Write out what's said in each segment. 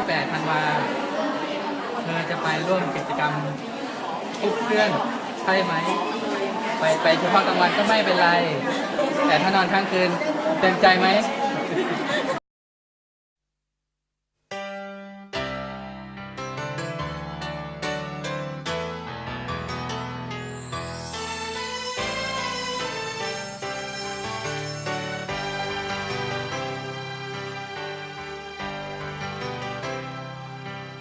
ที่8ธันวาเธอจะไปร่วมกิจกรรมทุกเพื่อนใช่ไหม ไปไปเฉพาะกลางวันก็ไม่เป็นไร แต่ถ้านอนข้างคืนเต็มใจไหม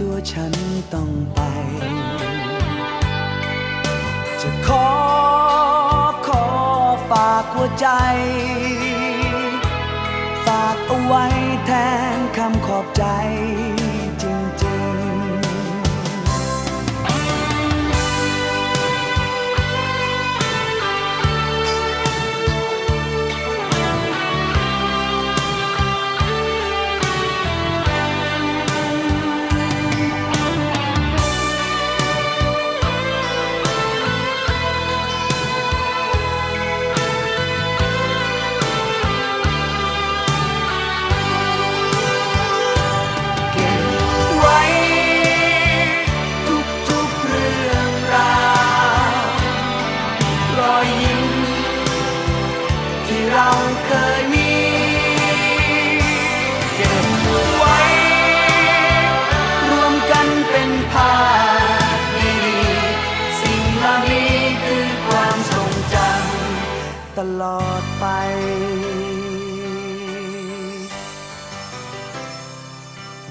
ตัวฉันต้องไป จะขอขอฝากหัวใจ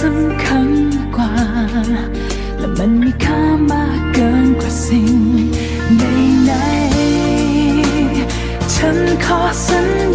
สำคัญกว่า และมันมีค่ามากเกินกว่าสิ่งใดๆฉันขอสัญ